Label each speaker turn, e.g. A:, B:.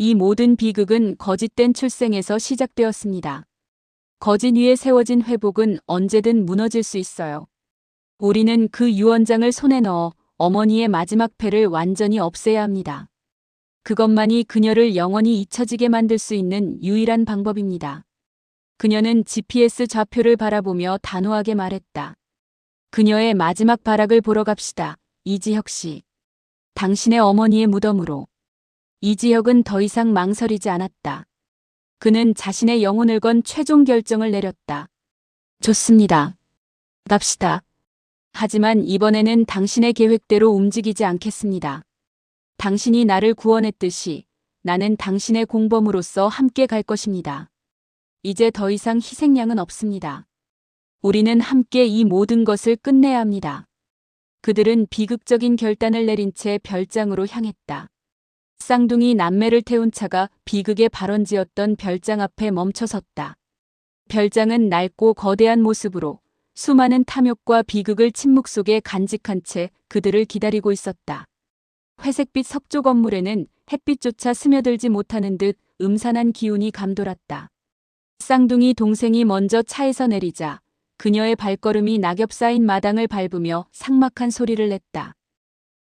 A: 이 모든 비극은 거짓된 출생에서 시작되었습니다. 거짓 위에 세워진 회복은 언제든 무너질 수 있어요. 우리는 그 유언장을 손에 넣어 어머니의 마지막 패를 완전히 없애야 합니다. 그것만이 그녀를 영원히 잊혀지게 만들 수 있는 유일한 방법입니다. 그녀는 GPS 좌표를 바라보며 단호하게 말했다. 그녀의 마지막 발악을 보러 갑시다. 이지혁 씨. 당신의 어머니의 무덤으로. 이지혁은 더 이상 망설이지 않았다. 그는 자신의 영혼을 건 최종 결정을 내렸다. 좋습니다. 갑시다. 하지만 이번에는 당신의 계획대로 움직이지 않겠습니다. 당신이 나를 구원했듯이 나는 당신의 공범으로서 함께 갈 것입니다. 이제 더 이상 희생양은 없습니다. 우리는 함께 이 모든 것을 끝내야 합니다. 그들은 비극적인 결단을 내린 채 별장으로 향했다. 쌍둥이 남매를 태운 차가 비극의 발원지였던 별장 앞에 멈춰섰다. 별장은 낡고 거대한 모습으로 수많은 탐욕과 비극을 침묵 속에 간직한 채 그들을 기다리고 있었다. 회색빛 석조 건물에는 햇빛조차 스며들지 못하는 듯 음산한 기운이 감돌았다. 쌍둥이 동생이 먼저 차에서 내리자 그녀의 발걸음이 낙엽 쌓인 마당을 밟으며 삭막한 소리를 냈다.